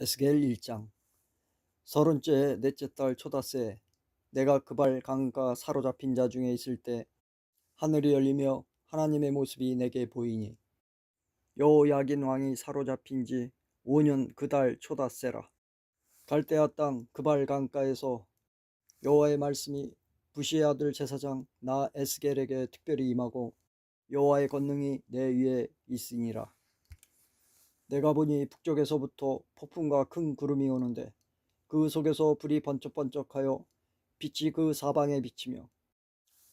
에스겔 1장. 서른째 넷째 달 초다새 내가 그발 강가 사로잡힌 자 중에 있을 때 하늘이 열리며 하나님의 모습이 내게 보이니 여호야긴 왕이 사로잡힌 지 5년 그 달 초다새라. 갈대아 땅 그발 강가에서 여호와의 말씀이 부시의 아들 제사장 나 에스겔에게 특별히 임하고 여호와의 권능이 내 위에 있으니라 내가 보니 북쪽에서부터 폭풍과 큰 구름이 오는데 그 속에서 불이 번쩍번쩍하여 빛이 그 사방에 비치며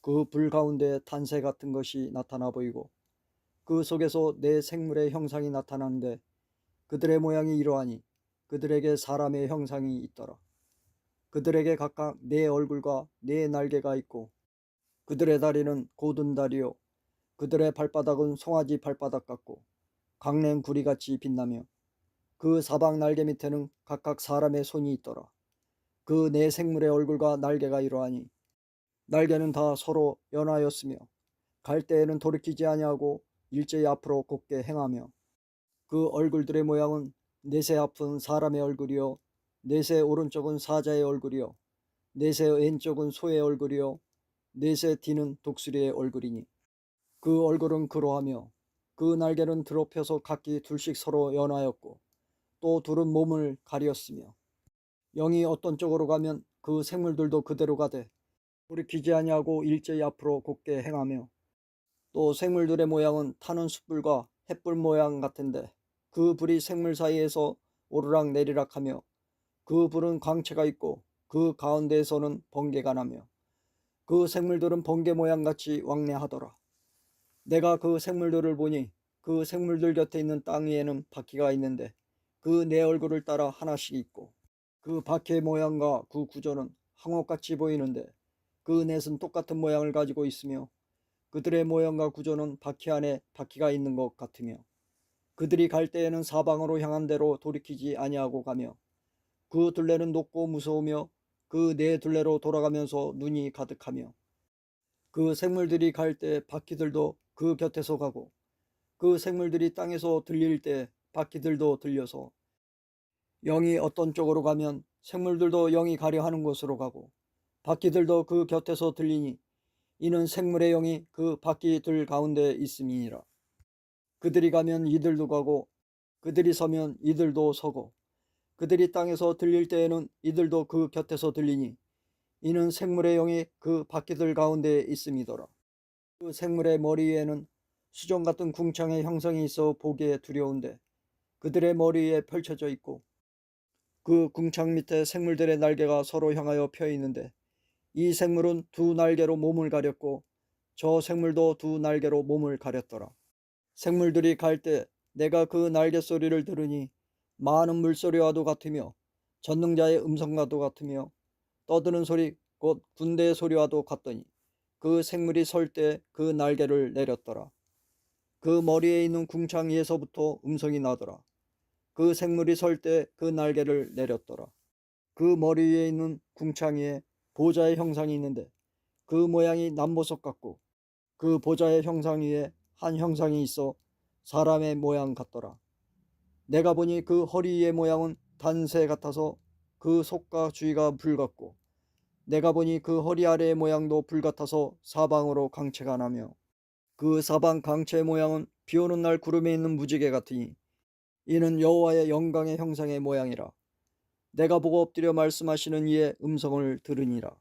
그 불 가운데 탄새 같은 것이 나타나 보이고 그 속에서 내 생물의 형상이 나타나는데 그들의 모양이 이러하니 그들에게 사람의 형상이 있더라. 그들에게 각각 네 얼굴과 네 날개가 있고 그들의 다리는 고든 다리요 그들의 발바닥은 송아지 발바닥 같고 강냉 구리같이 빛나며 그 사방 날개 밑에는 각각 사람의 손이 있더라. 그 네 생물의 얼굴과 날개가 이러하니 날개는 다 서로 연하였으며 갈 때에는 돌이키지 아니하고 일제히 앞으로 곧게 행하며 그 얼굴들의 모양은 넷의 앞은 사람의 얼굴이요 넷의 오른쪽은 사자의 얼굴이요 넷의 왼쪽은 소의 얼굴이요 넷의 뒤는 독수리의 얼굴이니 그 얼굴은 그러하며 그 날개는 드럽혀서 각기 둘씩 서로 연하였고 또 둘은 몸을 가렸으며 영이 어떤 쪽으로 가면 그 생물들도 그대로 가되 돌이키지 아니하고 일제히 앞으로 곧게 행하며 또 생물들의 모양은 타는 숯불과 햇불 모양 같은데 그 불이 생물 사이에서 오르락 내리락 하며 그 불은 광채가 있고 그 가운데에서는 번개가 나며 그 생물들은 번개 모양 같이 왕래하더라. 내가 그 생물들을 보니 그 생물들 곁에 있는 땅 위에는 바퀴가 있는데 그네 얼굴을 따라 하나씩 있고 그 바퀴의 모양과 그 구조는 항옥같이 보이는데 그 넷은 똑같은 모양을 가지고 있으며 그들의 모양과 구조는 바퀴 안에 바퀴가 있는 것 같으며 그들이 갈 때에는 사방으로 향한 대로 돌이키지 아니하고 가며 그 둘레는 높고 무서우며 그 네 둘레로 돌아가면서 눈이 가득하며 그 생물들이 갈 때 바퀴들도 그 곁에서 가고 그 생물들이 땅에서 들릴 때 바퀴들도 들려서 영이 어떤 쪽으로 가면 생물들도 영이 가려 하는 곳으로 가고 바퀴들도 그 곁에서 들리니 이는 생물의 영이 그 바퀴들 가운데 있음이니라. 그들이 가면 이들도 가고 그들이 서면 이들도 서고 그들이 땅에서 들릴 때에는 이들도 그 곁에서 들리니 이는 생물의 영이 그 바퀴들 가운데 있음이더라. 그 생물의 머리에는 수정 같은 궁창의 형성이 있어 보기에 두려운데 그들의 머리에 펼쳐져 있고 그 궁창 밑에 생물들의 날개가 서로 향하여 펴 있는데 이 생물은 두 날개로 몸을 가렸고 저 생물도 두 날개로 몸을 가렸더라. 생물들이 갈 때 내가 그 날개 소리를 들으니 많은 물소리와도 같으며 전능자의 음성과도 같으며 떠드는 소리 곧 군대의 소리와도 같더니 그 생물이 설 때 그 날개를 내렸더라. 그 머리에 있는 궁창 위에서부터 음성이 나더라. 그 생물이 설 때 그 날개를 내렸더라. 그 머리 위에 있는 궁창 위에 보좌의 형상이 있는데 그 모양이 남보석 같고 그 보좌의 형상 위에 한 형상이 있어 사람의 모양 같더라. 내가 보니 그 허리의 모양은 단새 같아서 그 속과 주위가 불 같고 내가 보니 그 허리 아래의 모양도 불 같아서 사방으로 강체가 나며 그 사방 강체의 모양은 비 오는 날 구름에 있는 무지개 같으니 이는 여호와의 영광의 형상의 모양이라. 내가 보고 엎드려 말씀하시는 이의 음성을 들으니라